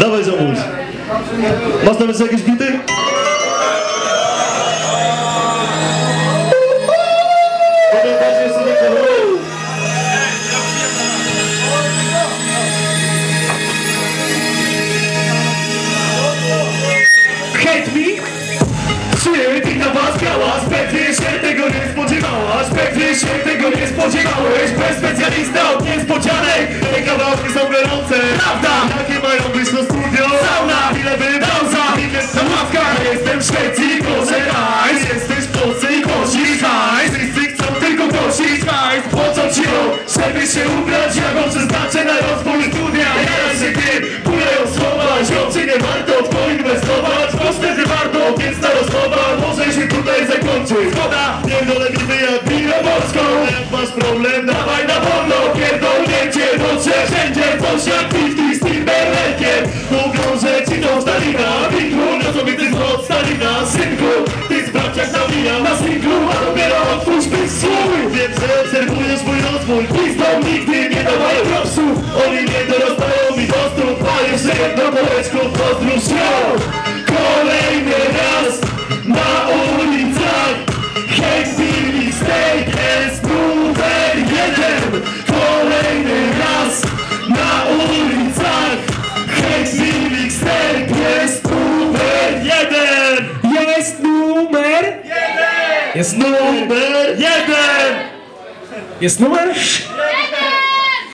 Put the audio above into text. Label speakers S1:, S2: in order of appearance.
S1: Dawaj ziomuś. Masz tam jeszcze jakieś bity?
S2: Na się tego nie spodziewałeś Bez specjalista od niespodzianek Te kawałki są gorące Prawda? Go przeznaczę na rozwój studia. Ja się ty, bólę ją schować. Czy nie warto w to inwestować? Bo wtedy warto, więc ta rozmowa Może się tutaj zakończyć. Zgoda, pierdolę mi jak biło morską Jak masz problem, dawaj na wolno. Pierdolnięcie, dotrze wszędzie Coś jak piwki z Timberlake'iem. Mówią, że ci to Stalina Wikru, na sobie ty od Stalina. Synku, ty sprawdź jak nawija Na singlu, a dopiero otwórz swój. Wiem, że obserwujesz mój rozwój Kolejny raz na ulicach Hate Billy Steak jest numer jeden Kolejny raz na ulicach Hate Billy Steak jest numer jeden
S3: Jest numer? Jest numer?
S2: Numer jeden
S3: Jest numer?